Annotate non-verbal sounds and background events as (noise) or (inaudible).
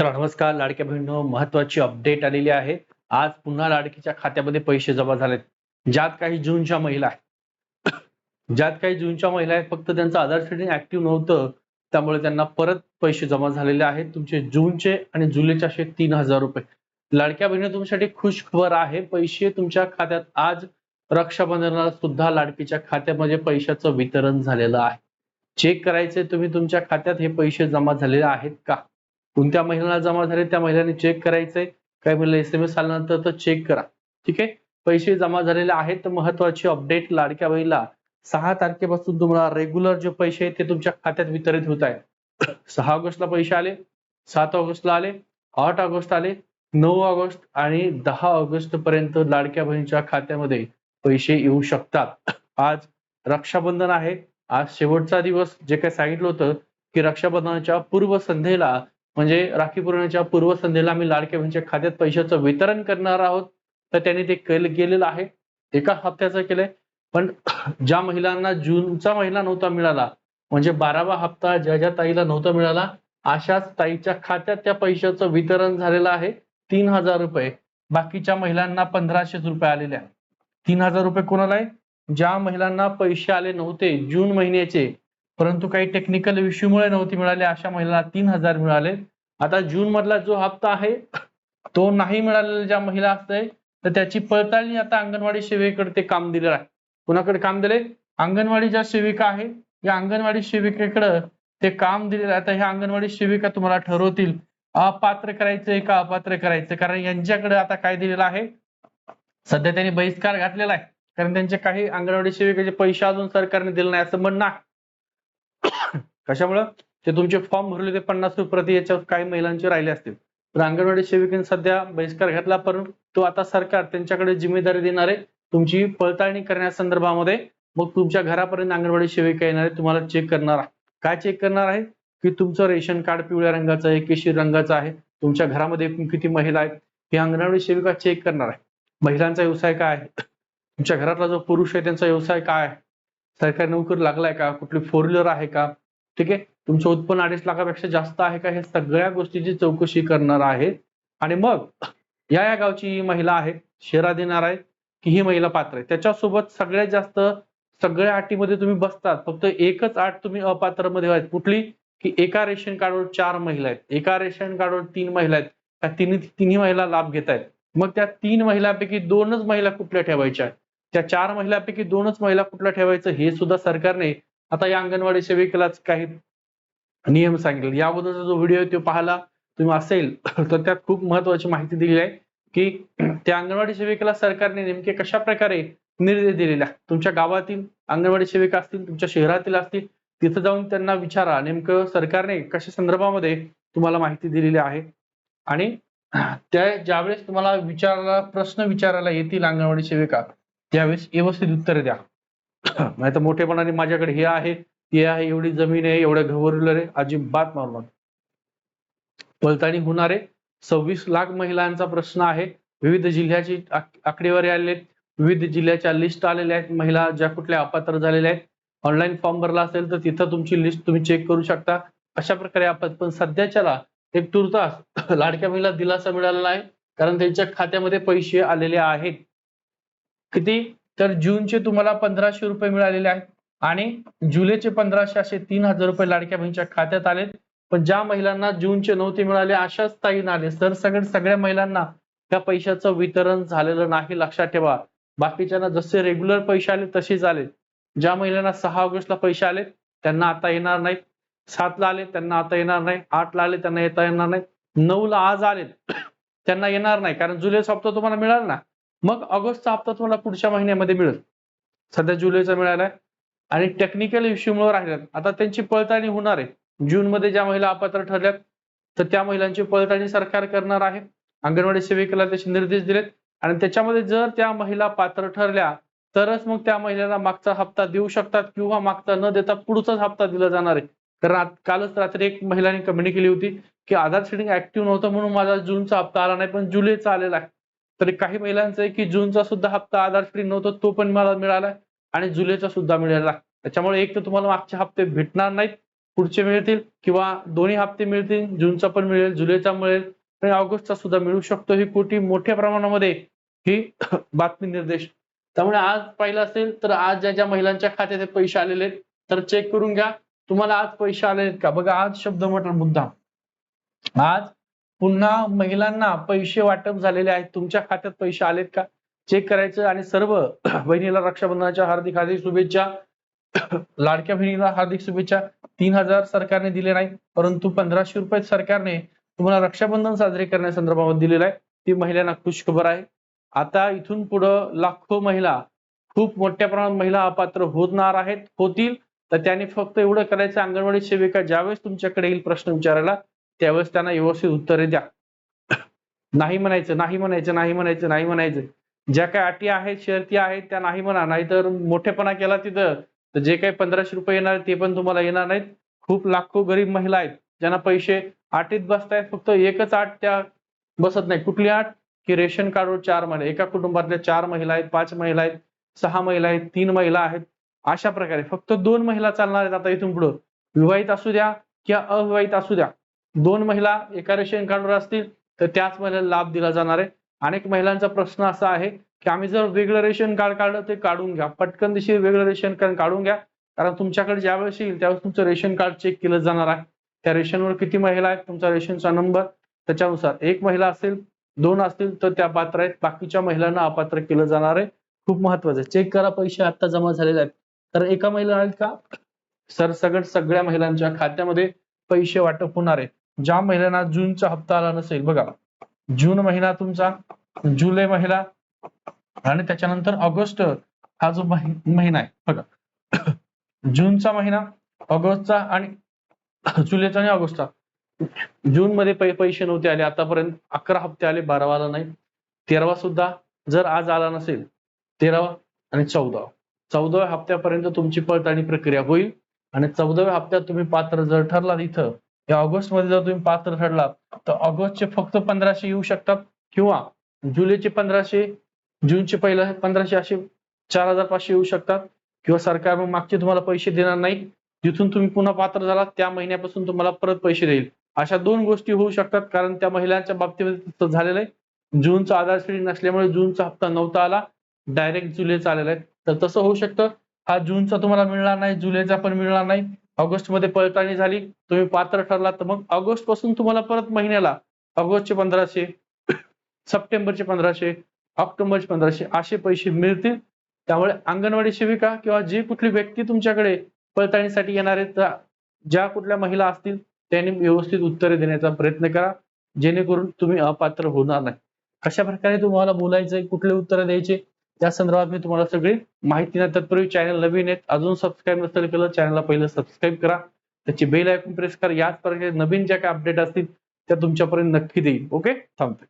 तर नमस्कार लाडक्या बहिणीनो महत्वाची अपडेट आलेली आहे. आज पुन्हा लाडकीच्या खात्यामध्ये पैसे जमा झालेत. ज्यात काही जूनच्या महिला आहेत. ज्यात काही जूनच्या महिला आहेत फक्त त्यांचं आधार सेटिंग ऍक्टिव्ह नव्हतं. त्यामुळे त्यांना परत पैसे जमा झालेले आहेत. तुमचे जूनचे आणि जुलैचे असे तीन हजार रुपये. लाडक्या बहिणी तुमच्यासाठी खुश खबर आहे. पैसे तुमच्या खात्यात आज रक्षाबंधनाला सुद्धा लाडकीच्या खात्यामध्ये पैशाचं वितरण झालेलं आहे. चेक करायचे तुम्ही तुमच्या खात्यात हे पैसे जमा झालेले आहेत का? कोणत्या महिन्याला जमा झाले त्या महिलांनी चेक करायचंय. काय महिला एस एम एस आल्यानंतर तर चेक करा. ठीक आहे? पैसे जमा झालेले आहेत तर महत्वाची अपडेट लाडक्या बहिणीला. सहा तारखेपासून तुम्हाला रेग्युलर जे पैसे आहेत ते तुमच्या खात्यात वितरित होत आहेत. सहा ऑगस्टला पैसे आले सात ऑगस्टला आले आठ ऑगस्ट आले नऊ ऑगस्ट आणि दहा ऑगस्ट पर्यंत लाडक्या बहिणीच्या खात्यामध्ये पैसे येऊ शकतात. आज रक्षाबंधन आहे. आज शेवटचा दिवस. जे काही सांगितलं होतं की रक्षाबंधनाच्या पूर्व संध्येला म्हणजे राखी पूर्णिमेच्या पूर्वसंध्येला आम्ही लाडक्या बहिणीच्या खात्यात पैशाचं वितरण करणार आहोत. तर त्यांनी ते केलं गेलेलं आहे. एका हप्त्याचं केलंय. पण ज्या महिलांना जूनचा महिना नव्हता मिळाला म्हणजे बारावा हप्ता ज्या ज्या ताईला नव्हता मिळाला अशाच ताईच्या खात्यात त्या पैशाचं वितरण झालेलं आहे. तीन हजार रुपये. बाकीच्या महिलांना पंधराशेच रुपये आलेले आहे तीन हजार रुपये कोणाला आहे? ज्या महिलांना पैसे आले नव्हते जून महिन्याचे परंतु काही टेक्निकल इश्यूमुळे नव्हती मिळाले. अशा महिलांना तीन हजार मिळाले. आता जून मधला जो हप्ता आहे तो नाही मिळालेला ज्या महिला असते तर त्याची पडताळणी आता अंगणवाडी सेवेकडे ते काम दिलेलं आहे. कुणाकडे काम दिले? अंगणवाडी ज्या सेविका आहे या अंगणवाडी सेविकेकडे ते काम दिलेलं आहे. आता ह्या अंगणवाडी सेविका तुम्हाला ठरवतील अपात्र करायचंय का अपात्र करायचं कारण यांच्याकडे आता काय दिलेलं आहे? सध्या त्यांनी बहिष्कार घातलेला आहे. कारण त्यांचे काही अंगणवाडी सेविकेचे पैसे अजून सरकारने दिले नाही असं म्हणणं आहे. कशामुळं? ते तुमचे फॉर्म भरले ते पन्नास रुपये प्रति याच्यावर काही महिलांचे राहिले असतील. तर अंगणवाडी सेविकेने सध्या बहिष्कार घातला परंतु आता सरकार त्यांच्याकडे जिम्मेदारी देणार आहे तुमची पडताळणी करण्यासंदर्भामध्ये मग तुमच्या घरापर्यंत अंगणवाडी सेविका येणार आहे तुम्हाला चेक करणार आहे. काय चेक करणार आहे? की तुमचं रेशन कार्ड पिवळ्या रंगाचं आहे केशरी रंगाचं आहे तुमच्या घरामध्ये एकूण किती महिला आहेत हे अंगणवाडी सेविका चेक करणार आहे. महिलांचा व्यवसाय काय आहे? तुमच्या घरातला जो पुरुष आहे त्यांचा व्यवसाय काय आहे? सरकारी नोकरी लागलाय का? कुठली फोर व्हीलर आहे का? ठीक आहे? तुमचं उत्पन्न अडीच लाखापेक्षा जास्त आहे का? हे सगळ्या गोष्टीची चौकशी करणार आहे आणि मग या या गावची ही महिला आहे शेरा देणार आहे की ही महिला पात्र आहे. त्याच्यासोबत सगळ्यात जास्त सगळ्या अटीमध्ये तुम्ही बसतात. फक्त एकच आठ तुम्ही अपात्रमध्ये आहेत. कुठली? की एका रेशन कार्डवर चार महिला आहेत. एका रेशन कार्डवर तीन महिला आहेत. त्या तिन्ही तिन्ही महिला लाभ घेत आहेत मग त्या तीन महिलांपैकी दोनच महिला कुठल्या ठेवायच्या? आहेत त्या चार महिलांपैकी दोनच महिला कुठला ठेवायचं हे सुद्धा सरकारने आता या अंगणवाडी सेविकेलाच काही नियम सांगितले. याबद्दलचा जो व्हिडिओ आहे तो पाहायला तुम्ही असेल तर त्यात खूप महत्वाची माहिती दिली आहे की त्या अंगणवाडी सेविकेला सरकारने नेमके कशा प्रकारे निर्देश दिलेला तुमच्या गावातील अंगणवाडी सेविका असतील तुमच्या शहरातील असतील तिथं जाऊन त्यांना विचारा. नेमकं सरकारने कशा संदर्भामध्ये तुम्हाला माहिती दिलेली आहे? आणि त्या ज्यावेळेस तुम्हाला विचारायला प्रश्न विचारायला येतील अंगणवाडी सेविका त्यावेळेस व्यवस्थित उत्तर द्या. नाही तर मोठेपणाने माझ्याकडे हे आहे ते आहे एवढी जमीन आहे एवढ्या घवरुलर आहे अजिबात मारू नका. होणार होणारे सव्वीस लाख महिलांचा प्रश्न आहे. विविध जिल्ह्याची आकडेवारी आले आहेत. विविध जिल्ह्याच्या लिस्ट आलेल्या आहेत. महिला ज्या कुठल्या अपात्र झालेल्या आहेत. ऑनलाईन फॉर्म भरला असेल तर तिथं तुमची लिस्ट तुम्ही चेक करू शकता. अशा प्रकारे आपण पण सध्याच्याला एक तुर्तास लाडक्या महिला दिलासा मिळाला नाही कारण त्यांच्या खात्यामध्ये पैसे आलेले आहेत. किती? तर जूनचे तुम्हाला पंधराशे रुपये मिळालेले आहेत. आणि जुलैचे पंधराशे असे तीन हजार रुपये लाडक्या बहिणीच्या खात्यात आलेत. पण ज्या महिलांना जूनचे नव्हते मिळाले अशाच ताईन आले तर सगळ्या सगळ्या महिलांना त्या पैशाचं वितरण झालेलं नाही. लक्षात ठेवा. बाकीच्यांना जसे रेग्युलर पैसे आले तसेच आले. ज्या महिलांना सहा ऑगस्टला पैसे आले त्यांना आता येणार नाही सातला आले त्यांना आता येणार नाही. आठला आले त्यांना येता येणार नाही. नऊला आज आले त्यांना येणार नाही. कारण जुलै हप्ता तुम्हाला मिळाल ना. मग ऑगस्टचा हप्ता तुम्हाला पुढच्या महिन्यामध्ये मिळेल. सध्या जुलैचा मिळालाय आणि टेक्निकल इश्यूमुळे राहिल्यात. आता त्यांची पडताळणी होणार आहे. जून मध्ये ज्या महिला अपात्र ठरल्यात तर त्या महिलांची पडताळणी सरकार करणार आहे. अंगणवाडी सेविकेला त्याचे निर्देश दिलेत. आणि त्याच्यामध्ये जर त्या महिला पात्र ठरल्या तरच मग त्या महिलेला मागचा हप्ता देऊ शकतात किंवा मागचा न देता पुढचाच हप्ता दिला जाणार आहे. कारण कालच रात्री एक महिलांनी कमेंट केली होती की आधार शेडिंग ऍक्टिव्ह नव्हतं म्हणून माझा जूनचा हप्ता आला नाही पण जुलैचा आलेला आहे. तर काही महिलांचं आहे की जूनचा सुद्धा हप्ता आधार फ्री नव्हता तो पण मला मिळाला आणि जुलैचा सुद्धा मिळाला. त्याच्यामुळे एक तर तुम्हाला मागचे हप्ते भेटणार नाहीत पुढचे मिळतील किंवा दोन्ही हप्ते मिळतील जूनचा पण मिळेल जुलैचा मिळेल आणि ऑगस्टचा सुद्धा मिळू शकतो. ही कोटी मोठ्या प्रमाणामध्ये ही (clears throat) बातमी निर्देश. त्यामुळे आज पाहिलं असेल तर आज ज्या ज्या महिलांच्या खात्यात पैसे आलेले आहेत तर चेक करून घ्या. तुम्हाला आज पैसे आले आहेत का? बघा आज शब्द म्हटलं मुद्दा आज पुन्हा महिलांना पैसे वाटप झालेले आहेत. तुमच्या खात्यात पैसे आलेत का? चेक करायचं आणि सर्व (clears throat) बहिणीला रक्षाबंधनाच्या हार्दिक हार्दिक शुभेच्छा. (clears throat) लाडक्या बहिणीला हार्दिक शुभेच्छा. तीन हजार सरकारने दिले नाही परंतु पंधराशे रुपये सरकारने तुम्हाला रक्षाबंधन साजरे करण्यासंदर्भात दिलेलं आहे. ती महिलांना खुश खबर आहे. आता इथून पुढं लाखो महिला खूप मोठ्या प्रमाणात महिला अपात्र होणार आहेत होतील. तर त्याने फक्त एवढं करायचं अंगणवाडी सेविका ज्यावेळेस तुमच्याकडे येईल प्रश्न विचारायला त्यावेळेस त्यांना व्यवस्थित उत्तरे द्या. नाही म्हणायचं नाही म्हणायचं नाही म्हणायचं नाही म्हणायचं. ज्या काही अटी आहेत शर्ती आहेत त्या नाही म्हणा नाहीतर मोठेपणा केला तिथं तर जे काही पंधराशे रुपये येणार ते पण तुम्हाला येणार नाहीत. खूप लाखो गरीब महिला आहेत ज्यांना पैसे आटीत बसतायत फक्त एकच आठ त्या बसत नाही. कुठली आठ की रेशन कार्डवर चार महिला एका कुटुंबातल्या चार महिला आहेत पाच महिला आहेत सहा महिला आहेत तीन महिला आहेत. अशा प्रकारे फक्त दोन महिला चालणार आहेत आता इथून पुढं. विवाहित असू द्या किंवा अविवाहित असू द्या. दोन महिला एका रेशन कार्डवर असतील तर त्याच महिलेला लाभ दिला जाणार आहे. अनेक महिलांचा प्रश्न असा आहे की आम्ही जर वेगळं रेशन कार्ड काढलं ते काढून घ्या. पटकन दिशी वेगळं रेशन कार्ड काढून घ्या. कारण तुमच्याकडे ज्यावेळेस येईल त्यावेळेस तुमचं रेशन कार्ड चेक केलं जाणार आहे. त्या रेशनवर किती महिला आहेत तुमचा रेशनचा नंबर त्याच्यानुसार एक महिला असेल दोन असतील तर त्या पात्र आहेत. बाकीच्या महिलांना अपात्र केलं जाणार आहे. खूप महत्वाचं आहे. चेक करा पैसे आता जमा झालेले आहेत. तर एका महिला आहेत का? सरसगट सगळ्या महिलांच्या खात्यामध्ये पैसे वाटप होणार आहे ज्या महिलांना जूनचा हप्ता आला नसेल बघा. जून महिना तुमचा जुलै महिना आणि त्याच्यानंतर ऑगस्ट हा जो महिना आहे बघा. (coughs) जूनचा महिना ऑगस्टचा आणि जुलैचा आणि ऑगस्टचा. जून मध्ये पै- पैसे नव्हते आले आतापर्यंत अकरा हप्ते आले बारावा आला नाही. तेरावा सुद्धा जर आज आला नसेल तेरावा आणि चौदावा. चौदाव्या हप्त्यापर्यंत तुमची पडताळणी प्रक्रिया होईल आणि चौदाव्या हप्त्यात तुम्ही पात्र जर ठरलात इथं या ऑगस्टमध्ये जर तुम्ही पात्र ठरला तर ऑगस्टचे फक्त पंधराशे येऊ शकतात किंवा जुलैचे पंधराशे जूनचे पहिला पंधराशे असे चार हजार पाचशे येऊ शकतात. किंवा सरकार मग मागचे तुम्हाला पैसे देणार नाही. जिथून तुम्ही पुन्हा पात्र झाला त्या महिन्यापासून तुम्हाला परत पैसे देईल. अशा दोन गोष्टी होऊ शकतात कारण त्या महिलांच्या बाबतीमध्ये झालेलं आहे. जूनचा आधार श्रेणी नसल्यामुळे जूनचा हप्ता नव्हता आला. डायरेक्ट जुलैचा आलेला आहे. तर तसं होऊ शकतं. हा जूनचा तुम्हाला मिळणार नाही जुलैचा पण मिळणार नाही. ऑगस्टमध्ये पडताळणी झाली तुम्ही पात्र ठरलात तर मग ऑगस्टपासून तुम्हाला परत महिन्याला ऑगस्टचे पंधराशे सप्टेंबरचे पंधराशे ऑक्टोबरचे पंधराशे असे पैसे मिळतील. त्यामुळे अंगणवाडी सेविका किंवा जी कुठली व्यक्ती तुमच्याकडे पडताळणीसाठी येणार आहेत त्या- ज्या कुठल्या महिला असतील त्यांनी व्यवस्थित उत्तरे देण्याचा प्रयत्न करा जेणेकरून तुम्ही अपात्र होणार नाही. कशा प्रकारे तुम्हाला बोलायचंय कुठले उत्तर द्यायचे त्या संदर्भात मी तुम्हाला सगळी माहिती नाही तत्पूर्वी चॅनल नवीन आहेत अजून सबस्क्राईब नसेल केलं चॅनलला पहिलं सबस्क्राईब करा. त्याची बेल ऐकून प्रेस करा. याच प्रकारे नवीन ज्या काही अपडेट असतील त्या तुमच्यापर्यंत नक्की देईल ओके थांबते